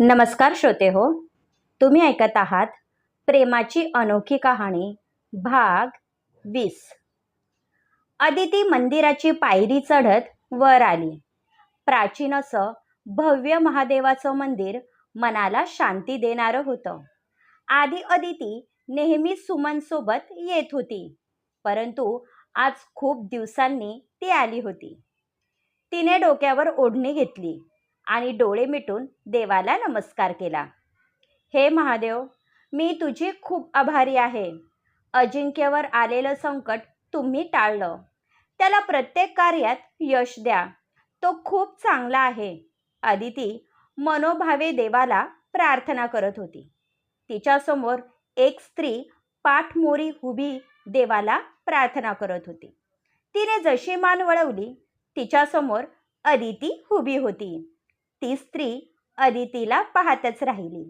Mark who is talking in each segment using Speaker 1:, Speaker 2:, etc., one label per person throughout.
Speaker 1: नमस्कार श्रोते हो तुम्ही ऐकत आहात प्रेमाची अनोखी कहाणी भाग वीस. अदिती मंदिराची पायरी चढत वर आली. प्राचीन असं भव्य महादेवाचं मंदिर मनाला शांती देणारं होतं. आधी अदिती नेहमी सुमनसोबत येत होती परंतु आज खूप दिवसांनी ती आली होती. तिने डोक्यावर ओढणी घेतली. आणि डोळे मिटून देवाला नमस्कार केला. हे महादेव मी तुझी खूप आभारी आहे. अजिंक्यवर आलेलं संकट तुम्ही टाळलं. त्याला प्रत्येक कार्यात यश द्या. तो खूप चांगला आहे. अदिती मनोभावे देवाला प्रार्थना करत होती. तिच्यासमोर एक स्त्री पाठमोरी उभी देवाला प्रार्थना करत होती. तिने जशी मान वळवली तिच्यासमोर अदिती उभी होती. ती स्त्री अदितीला पाहतच राहिली.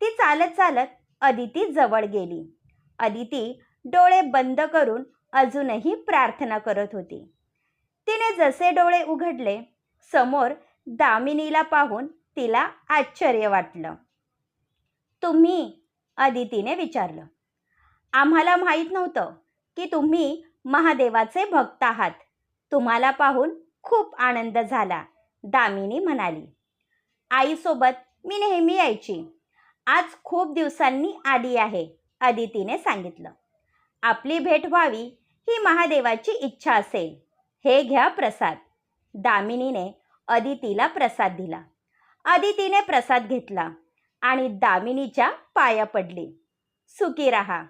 Speaker 1: ती चालत चालत अदिती जवळ गेली. अदिती डोळे बंद करून अजूनही प्रार्थना करत होती. तिने जसे डोळे उघडले समोर दामिनीला पाहून तिला आश्चर्य वाटलं. तुम्ही अदितीने विचारलं आम्हाला माहीत नव्हतं की तुम्ही महादेवाचे भक्त आहात. तुम्हाला पाहून खूप आनंद झाला दामिनी म्हणाली. आईसोबत मी नेहमी यायची. आज खूप दिवसांनी आली आहे अदितीने सांगितलं. आपली भेट व्हावी ही महादेवाची इच्छा असेल. हे घ्या प्रसाद. दामिनीने अदितीला प्रसाद दिला. अदितीने प्रसाद घेतला आणि दामिनीच्या पाया पडली. सुखी राहा.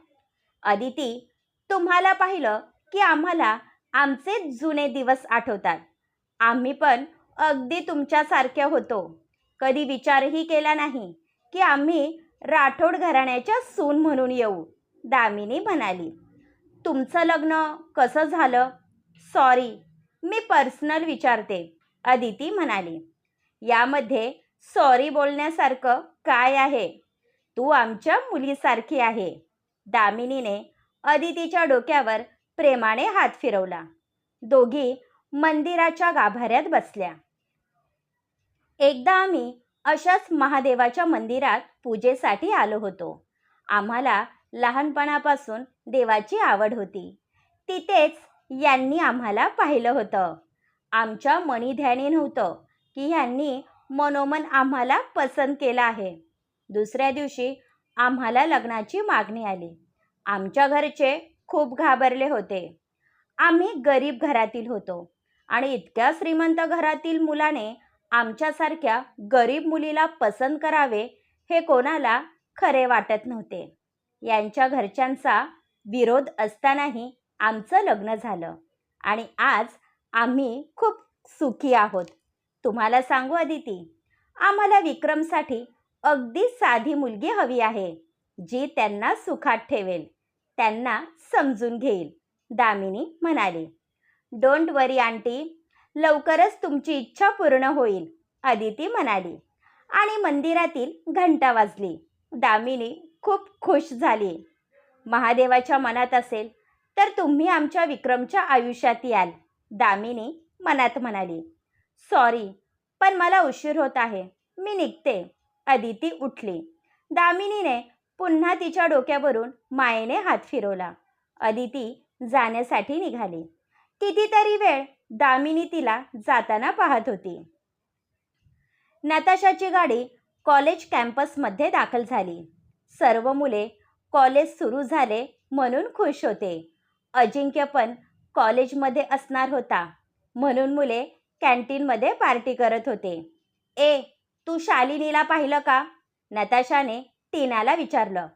Speaker 1: अदिती तुम्हाला पाहिलं की आम्हाला आमचे जुने दिवस आठवतात. आम्ही पण अगदी तुमच्यासारख्या होतो. कधी विचारही केला नाही की आम्ही राठोड घराण्याच्या सून म्हणून येऊ. दामिनी म्हणाली तुमचं लग्न कसं झालं? सॉरी मी पर्सनल विचारते. अदिती म्हणाली यामध्ये सॉरी बोलण्यासारखं काय आहे? तू आमच्या मुलीसारखी आहे. दामिनीने अदितीच्या डोक्यावर प्रेमाने हात फिरवला. दोघी मंदिराच्या गाभाऱ्यात बसल्या. एकदा आम्ही अशाच महादेवाच्या मंदिरात पूजेसाठी आलो होतो. आम्हाला लहानपणापासून देवाची आवड होती. तिथेच यांनी आम्हाला पाहिलं होतं. आमच्या मणिध्यानी नव्हतं की यांनी मनोमन आम्हाला पसंत केलं आहे. दुसऱ्या दिवशी आम्हाला लग्नाची मागणी आली. आमच्या घरचे खूप घाबरले होते. आम्ही गरीब घरातील होतो आणि इतक्या श्रीमंत घरातील मुलाने आमच्यासारख्या गरीब मुलीला पसंत करावे हे कोणाला खरे वाटत नव्हते. यांच्या घरच्यांचा विरोध असतानाही आमचं लग्न झालं आणि आज आम्ही खूप सुखी आहोत. तुम्हाला सांगू अदिती आम्हाला विक्रमसाठी अगदी साधी मुलगी हवी आहे जी त्यांना सुखात ठेवेल त्यांना समजून घेईल दामिनी म्हणाली. डोंट वरी आंटी लवकरच तुमची इच्छा पूर्ण होईल अदिती म्हणाली. आणि मंदिरातील घंटा वाजली. दामिनी खूप खुश झाली. महादेवाच्या मनात असेल तर तुम्ही आमच्या विक्रमच्या आयुष्यात याल दामिनी मनात म्हणाली. सॉरी पण मला उशीर होत आहे मी निघते. अदिती उठली. दामिनीने पुन्हा तिच्या डोक्यावरून मायेने हात फिरवला. अदिती जाण्यासाठी निघाली. कितीतरी वेळ दामिनी तिला जाताना पाहत होती. नताशाची गाडी कॉलेज कॅम्पसमध्ये दाखल झाली. सर्व मुले कॉलेज सुरू झाले म्हणून खुश होते. अजिंक्य पण कॉलेजमध्ये असणार होता. म्हणून मुले कॅन्टीनमध्ये पार्टी करत होते. ए तू शालिनीला पाहिलं का? नताशाने टीनाला विचारलं.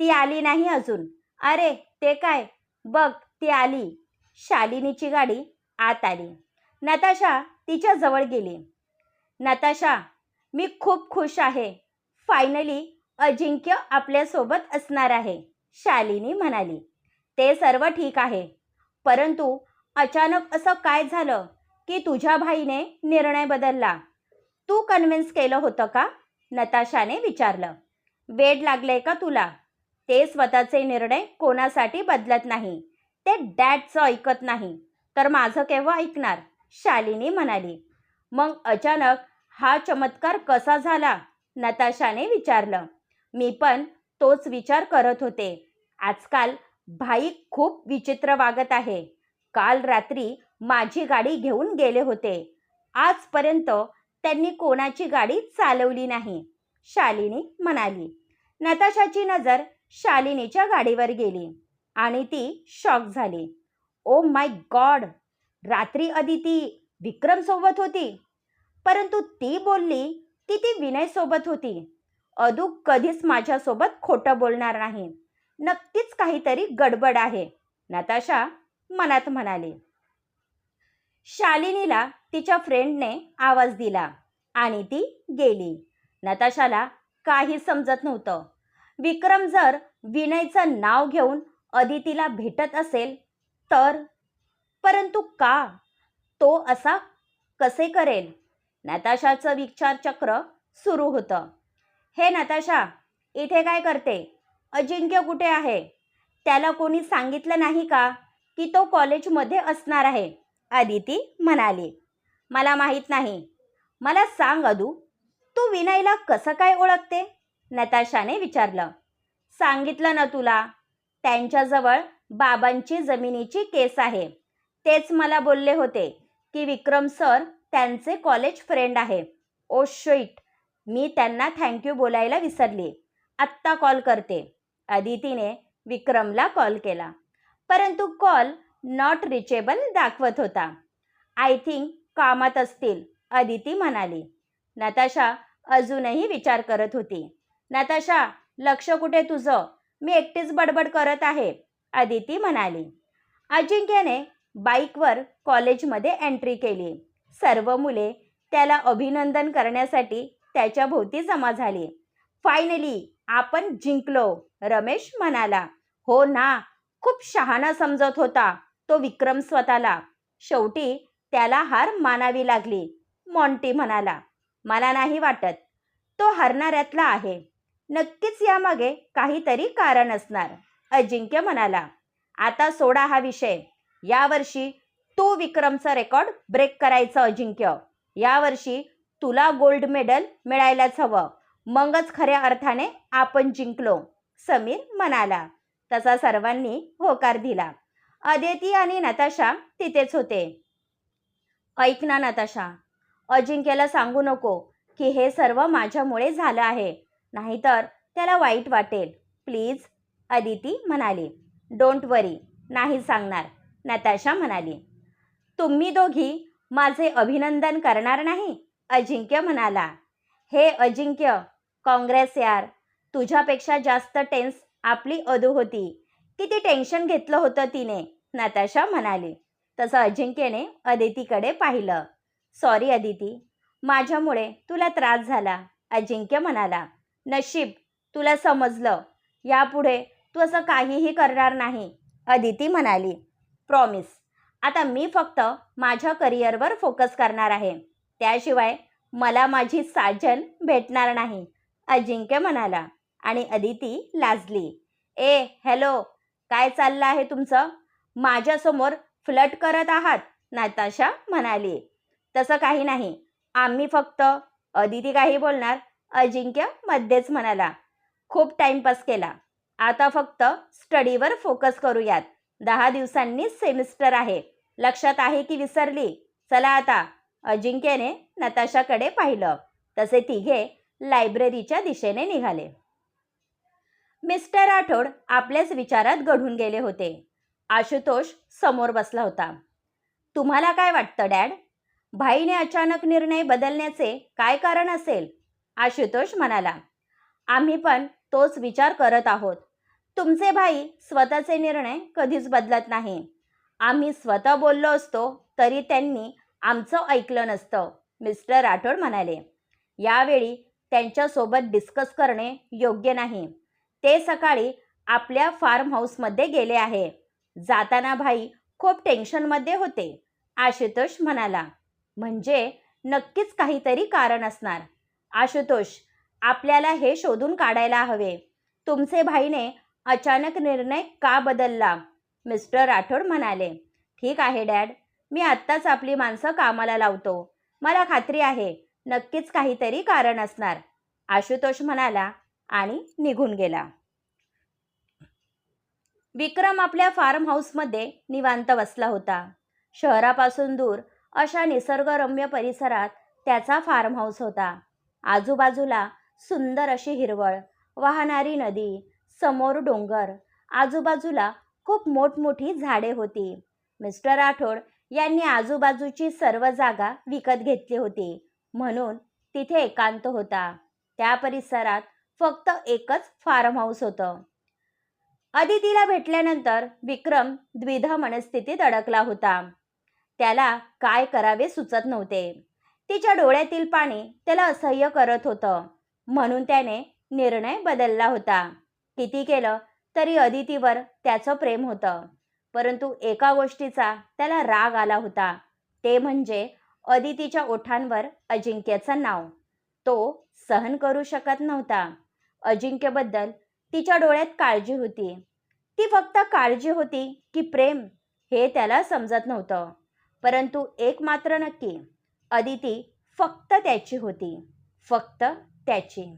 Speaker 1: ती आली नाही अजून. अरे ते काय? बघ ती आली. शालिनीची गाडी आत आली नताशा तिच्या जवळ गेली. नताशा मी खूप खुश आहे. फायनली अजिंक्य आपल्यासोबत असणार आहे शालिनी म्हणाली. ते सर्व ठीक आहे. परंतु अचानक असं काय झालं की तुझ्या भाईने निर्णय बदलला? तू कन्व्हिन्स केलं होतं का? नताशाने विचारलं. वेड लागलंय का तुला? ते स्वतःचे निर्णय कोणासाठी बदलत नाही. ते डॅडचं ऐकत नाही. तर माझं केव्हा ऐकणार? शालिनी म्हणाली. मग अचानक हा चमत्कार कसा झाला? नताशाने विचारलं. मी पण तोच विचार करत होते. आजकाल भाई खूप विचित्र वागत आहे. काल रात्री माझी गाडी घेऊन गेले होते. आजपर्यंत त्यांनी कोणाची गाडी चालवली नाही शालिनी म्हणाली. नताशाची नजर शालिनीच्या गाडीवर गेली आणि ती शॉक झाली. Oh my God! रात्री अदिती विक्रमसोबत होती. परंतु ती बोलली की ती विनय सोबत होती. अदू कधीच माझ्यासोबत खोटं बोलणार नाही. नक्कीच काहीतरी गडबड आहे नताशा मनात म्हणाली. शालिनीला तिच्या फ्रेंडने आवाज दिला आणि ती गेली. नताशाला काही समजत नव्हतं. विक्रम जर विनयचं नाव घेऊन अदितीला भेटत असेल तर? परंतु का? तो असा कसे करेल? नताशाचं विचारचक्र सुरू होतं. हे नताशा इथे काय करते? अजिंक्य कुठे आहे? त्याला कोणी सांगितलं नाही का की तो कॉलेजमध्ये असणार आहे? आदिती म्हणाली. मला माहीत नाही. मला सांग अदू. तू विनयला कसं काय ओळखते? नताशाने विचारलं. सांगितलं ना तुला. त्यांच्याजवळ बाबांची जमिनीची केस आहे. तेच मला बोलले होते की विक्रम सर त्यांचे कॉलेज फ्रेंड आहे. ओ शिट मी त्यांना थँक्यू बोलायला विसरली. आत्ता कॉल करते. अदितीने विक्रमला कॉल केला. परंतु कॉल नॉट रिचेबल दाखवत होता. आय थिंक कामात असतील अदिती म्हणाली. नताशा अजूनही विचार करत होती. नताशा लक्ष कुठे तुझं? मी एकटीच बडबड करत आहे अदिती म्हणाली. अजिंक्यने बाईकवर कॉलेजमध्ये एंट्री केली. सर्व मुले त्याला अभिनंदन करण्यासाठी त्याच्या भोवती जमा झाली. फायनली आपण जिंकलो रमेश म्हणाला. हो ना खूप शहाणा समजत होता तो विक्रम स्वतःला. शेवटी त्याला हार मानावी लागली. मॉन्टी म्हणाला. मला नाही वाटत. तो हरणाऱ्यातला आहे. नक्कीच यामागे काहीतरी कारण असणार. अजिंक्य म्हणाला आता सोडा हा विषय. यावर्षी तू विक्रमचा रेकॉर्ड ब्रेक करायचं अजिंक्य. यावर्षी तुला गोल्ड मेडल मिळायलाच हवं. मगच खऱ्या अर्थाने आपण जिंकलो. समीर म्हणाला. तसा सर्वांनी होकार दिला. अदिती आणि नताशा तिथेच होते. ऐक ना नताशा अजिंक्यला सांगू नको की हे सर्व माझ्यामुळे झालं आहे. नाहीतर त्याला वाईट वाटेल. प्लीज अदिती म्हणाली. डोंट वरी नाही सांगणार नताशा म्हणाली. तुम्ही दोघी माझे अभिनंदन करणार नाही? अजिंक्य म्हणाला. हे अजिंक्य काँग्रेस यार तुझ्यापेक्षा जास्त टेन्स आपली अदू होती. किती टेन्शन घेतलं होतं तिने नताशा म्हणाली. तसं अजिंक्यने अदितीकडे पाहिलं. सॉरी अदिती माझ्यामुळे तुला त्रास झाला अजिंक्य म्हणाला. नशीब तुला समजलं. यापुढे तू असं काहीही करणार नाही अदिती म्हणाली. प्रॉमिस आता मी फक्त माझ्या करिअरवर फोकस करणार आहे. त्याशिवाय मला माझी साजन भेटणार नाही अजिंक्य म्हणाला आणि अदिती लाजली. ए हॅलो काय चाललं आहे तुमचं? माझ्यासमोर फ्लट करत आहात नाताशा म्हणाली. तसं काही नाही. आम्ही फक्त अदिती काही बोलणार अजिंक्य मध्येच म्हणाला खूप टाईमपास केला. आता फक्त स्टडीवर फोकस करूयात. दहा दिवसांनी सेमिस्टर आहे. लक्षात आहे की विसरली? चला आता. अजिंक्यने नताशाकडे पाहिलं. तसे तिघे लायब्ररीच्या दिशेने निघाले. मिस्टर राठोड आपल्याच विचारात घडून गेले होते. आशुतोष समोर बसला होता. तुम्हाला काय वाटतं डॅड? भाईने अचानक निर्णय बदलण्याचे काय कारण असेल? आशुतोष म्हणाला आम्ही पण तोच विचार करत आहोत. तुमचे भाई स्वतःचे निर्णय कधीच बदलत नाही. आम्ही स्वतः बोललो असतो तरी त्यांनी आमचं ऐकलं नसतं मिस्टर राठोड म्हणाले. यावेळी त्यांच्यासोबत डिस्कस करणे योग्य नाही. ते सकाळी आपल्या फार्म हाऊसमध्ये गेले आहे. जाताना भाई खूप टेन्शनमध्ये होते आशुतोष म्हणाला. म्हणजे नक्कीच काहीतरी कारण असणार. आशुतोष आपल्याला हे शोधून काढायला हवे. तुमचे भाईने अचानक निर्णय का बदलला? मिस्टर राठोड म्हणाले. ठीक आहे डॅड. मी आत्ताच आपली माणसं कामाला लावतो. मला खात्री आहे नक्कीच काहीतरी कारण असणार. आशुतोष म्हणाला आणि निघून गेला. विक्रम आपल्या फार्म हाऊसमध्ये निवांत बसला होता. शहरापासून दूर अशा निसर्गरम्य परिसरात त्याचा फार्म हाऊस होता. आजूबाजूला सुंदर अशी हिरवळ वाहणारी नदी समोर डोंगर आजूबाजूला खूप मोठमोठी झाडे होती. मिस्टर राठोड यांनी आजूबाजूची सर्व जागा विकत घेतली होती म्हणून तिथे एकांत होता. त्या परिसरात फक्त एकच फार्म हाऊस होतं. अदितीला भेटल्यानंतर विक्रम द्विधा मनस्थितीत अडकला होता. त्याला काय करावे सुचत नव्हते. तिच्या डोळ्यातील पाणी त्याला असह्य करत होतं. म्हणून त्याने निर्णय बदलला होता. किती केलं तरी अदितीवर त्याचं प्रेम होतं. परंतु एका गोष्टीचा त्याला राग आला होता. ते म्हणजे अदितीच्या ओठांवर अजिंक्यचं नाव. तो सहन करू शकत नव्हता. अजिंक्यबद्दल तिच्या डोळ्यात काळजी होती. ती फक्त काळजी होती की प्रेम हे त्याला समजत नव्हतं. परंतु एक मात्र नक्की अदिती फक्त त्याची होती. फक्त त्याची.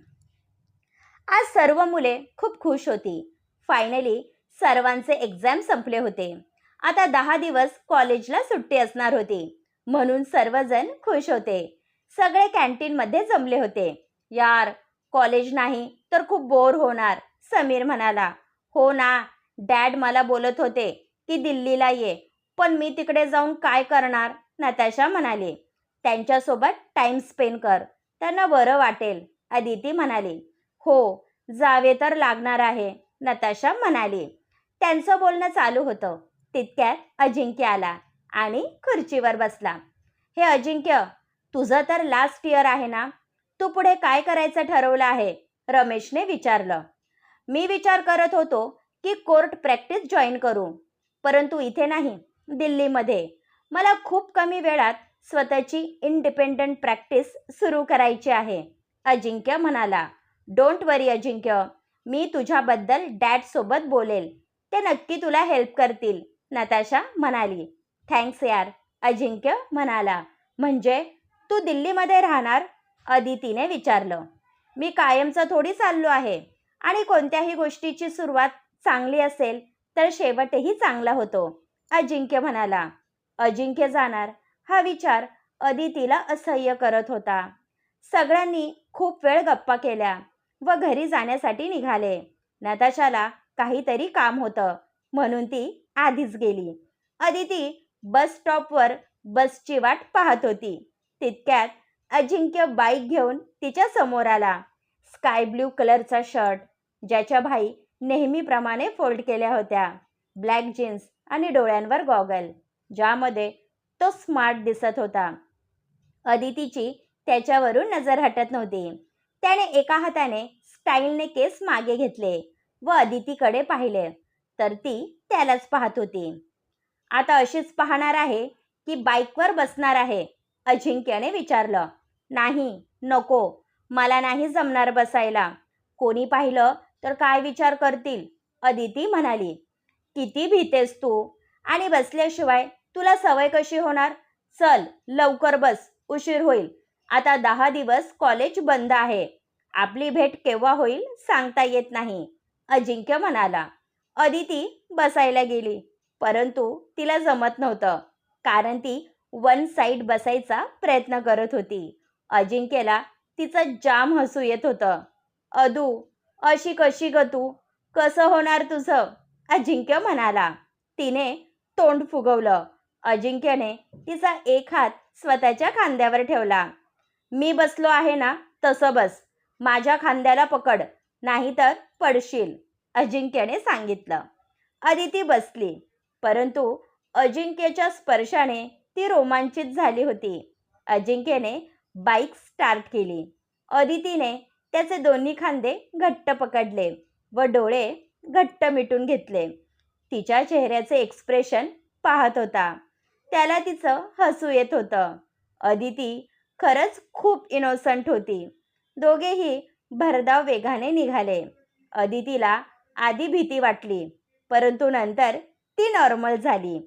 Speaker 1: आज सर्व मुले खूप खुश होती. फायनली सर्वांचे एक्झाम संपले होते. आता दहा दिवस कॉलेजला सुट्टी असणार होती. म्हणून सर्वजण खुश होते. सगळे कॅन्टीनमध्ये जमले होते. यार कॉलेज नाही तर खूप बोर होणार समीर म्हणाला. हो ना डॅड मला बोलत होते की दिल्लीला ये पण मी तिकडे जाऊन काय करणार? नताशा म्हणाली. त्यांच्यासोबत टाइम स्पेंड कर. त्यांना बरं वाटेल अदिती म्हणाली. हो जावे तर लागणार आहे नताशा म्हणाली. त्यांचं बोलणं चालू होतं. तितक्यात अजिंक्य आला आणि खुर्चीवर बसला. हे अजिंक्य तुझं तर लास्ट इयर आहे ना? तू पुढे काय करायचं ठरवलं आहे? रमेशने विचारलं. मी विचार करत होतो की कोर्ट प्रॅक्टिस जॉईन करू. परंतु इथे नाही दिल्लीमध्ये. मला खूप कमी वेळात स्वतःची इंडिपेंडंट प्रॅक्टिस सुरू करायची आहे. अजिंक्य म्हणाला डोंट वरी अजिंक्य. मी तुझ्याबद्दल डॅडसोबत बोलेल. ते नक्की तुला हेल्प करतील नताशा म्हणाली. थँक्स यार अजिंक्य म्हणाला. म्हणजे तू दिल्लीमध्ये राहणार? अदितीने विचारलं. मी कायमचं थोडी चाललो आहे. आणि कोणत्याही गोष्टीची सुरुवात चांगली असेल तर शेवटही चांगला होतो अजिंक्य म्हणाला. अजिंक्य जाणार. हा विचार अदितीला असह्य करत होता. सगळ्यांनी खूप वेळ गप्पा केल्या व घरी जाण्यासाठी निघाले. नताशाला काहीतरी काम होतं म्हणून ती आधीच गेली. अदिती बस स्टॉपवर बसची वाट पाहत होती. तितक्यात अजिंक्य बाईक घेऊन तिच्या समोर आला. स्काय ब्ल्यू कलरचा शर्ट ज्याच्या भाई नेहमीप्रमाणे फोल्ड केल्या होत्या. ब्लॅक जीन्स आणि डोळ्यांवर गॉगल ज्यामध्ये तो स्मार्ट दिसत होता. अदितीची त्याच्यावरून नजर हटत नव्हती. त्याने एका हाताने स्टाईलने केस मागे घेतले व अदितीकडे पाहिले. तर ती त्यालाच पाहत होती. आता अशीच पाहणार आहे की बाईकवर बसणार आहे अजिंक्यने विचारलं. नाही नको. मला नाही जमणार बसायला. कोणी पाहिलं तर काय विचार करतील? अदिती म्हणाली. किती भीतेस तू? आणि बसल्याशिवाय तुला सवय कशी होणार? चल लवकर बस उशीर होईल. आता दहा दिवस कॉलेज बंद आहे. आपली भेट केव्हा होईल सांगता येत नाही. अजिंक्य म्हणाला. अदिती बसायला गेली. परंतु तिला जमत नव्हतं. कारण ती वन साईड बसायचा प्रयत्न करत होती. अजिंक्यला तिचं जाम हसू येत होतं. अदू अशी कशी ग तू? कसं होणार तुझं? अजिंक्य म्हणाला. तिने तोंड फुगवलं. अजिंक्यने तिचा एक हात स्वतःच्या खांद्यावर ठेवला. मी बसलो आहे ना तसं बस. माझ्या खांद्याला पकड नाहीतर पडशील अजिंक्यने सांगितलं. अदिती बसली परंतु अजिंक्यच्या स्पर्शाने ती रोमांचित झाली होती. अजिंक्यने बाईक स्टार्ट केली. अदितीने त्याचे दोन्ही खांदे घट्ट पकडले व डोळे घट्ट मिटून घेतले. तिच्या चेहऱ्याचे एक्सप्रेशन पाहत होता. त्याला तिचं हसू येत होतं. अदिती खरंच खूप इनोसंट होती. दोघेही भरधाव वेगाने निघाले. अदितीला आधी भीती वाटली परंतु नंतर ती नॉर्मल झाली.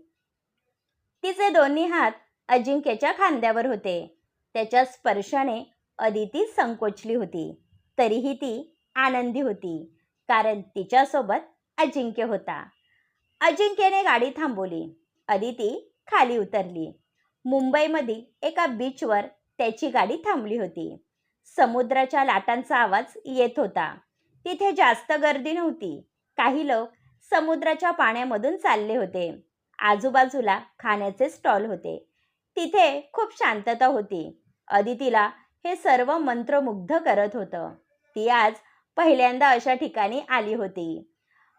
Speaker 1: तिचे दोन्ही हात अजिंक्यच्या खांद्यावर होते. त्याच्या स्पर्शाने अदिती संकोचली होती. तरीही ती आनंदी होती कारण तिच्यासोबत अजिंक्य होता. अजिंक्यने गाडी थांबवली. अदिती खाली उतरली. मुंबईमध्ये एका बीचवर त्याची गाडी थांबली होती. समुद्राच्या लाटांचा आवाज येत होता. तिथे जास्त गर्दी नव्हती. काही लोक समुद्राच्या पाण्यामधून चालले होते. आजूबाजूला खाण्याचे स्टॉल होते. तिथे खूप शांतता होती. अदितीला हे सर्व मंत्रमुग्ध करत होतं. ती आज पहिल्यांदा अशा ठिकाणी आली होती.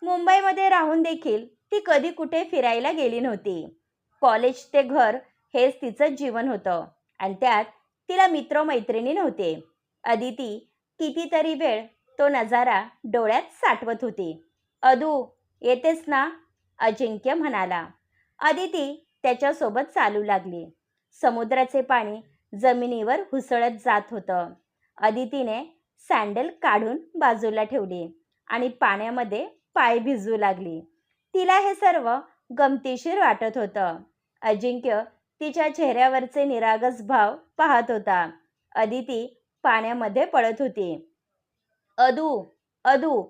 Speaker 1: मुंबईमध्ये राहून देखील ती कधी कुठे फिरायला गेली नव्हती. कॉलेज ते घर हेच तिचं जीवन होतं. आणि त्यात तिला मित्रमैत्रिणी नव्हते. अदिती कितीतरी वेळ तो नजारा डोळ्यात साठवत होती. अदू येतेस ना? अजिंक्य म्हणाला. अदिती त्याच्यासोबत चालू लागली. समुद्राचे पाणी जमिनीवर हुसळत जात होतं. अदितीने सँडल काढून बाजूला ठेवली आणि पाण्यामध्ये पाय भिजू लागली. तिला हे सर्व गमतीशीर वाटत होतं. अजिंक्य तिच्या चेहऱ्यावरचे निरागस भाव पाहत होता. अदिती पाण्यामध्ये पडत होती. अदू अदू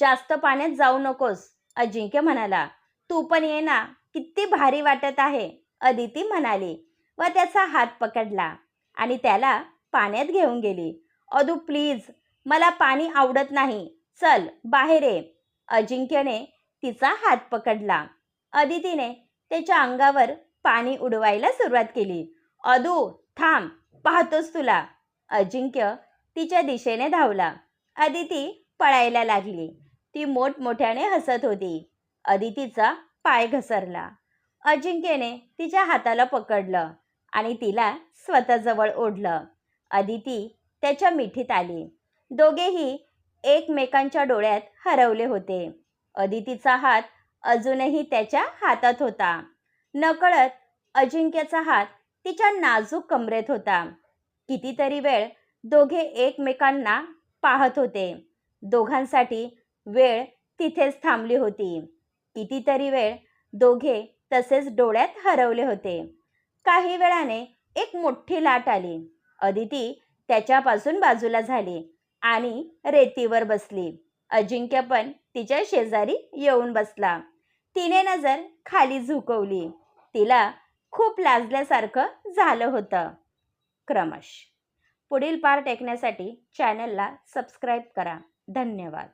Speaker 1: जास्त पाण्यात जाऊ नकोस अजिंक्य म्हणाला. तू पण ये ना किती भारी वाटत आहे अदिती म्हणाली व त्याचा हात पकडला आणि त्याला पाण्यात घेऊन गेली. अदू प्लीज मला पाणी आवडत नाही चल बाहेर ये. अजिंक्यने तिचा हात पकडला. अदितीने त्याच्या अंगावर पाणी उडवायला सुरुवात केली. अदू थांब पाहतोस तुला. अजिंक्य तिच्या दिशेने धावला. अदिती पळायला लागली. ती मोठमोठ्याने हसत होती. अदितीचा पाय घसरला. अजिंक्यने तिच्या हाताला पकडलं आणि तिला स्वतःजवळ ओढलं. अदिती त्याच्या मिठीत आली. दोघेही एकमेकांच्या डोळ्यात हरवले होते. अदितीचा हात अजूनही त्याच्या हातात होता. नकळत अजिंक्यचा हात तिच्या नाजूक कमरेत होता. कितीतरी वेळ दोघे एकमेकांना पाहत होते. दोघांसाठी वेळ तिथेच थांबली होती. कितीतरी वेळ दोघे तसेच डोळ्यात हरवले होते. काही वेळाने एक मोठी लाट आली. अदिती त्याच्यापासून बाजूला झाली आणि रेतीवर बसली. अजिंक्य पण तिच्या शेजारी येऊन बसला. तिने नजर खाली झुकवली. तिला खूप लाजल्यासारखं झालं होतं. क्रमश. पुढील पार्ट ऐकण्यासाठी चॅनलला सबस्क्राईब करा. धन्यवाद.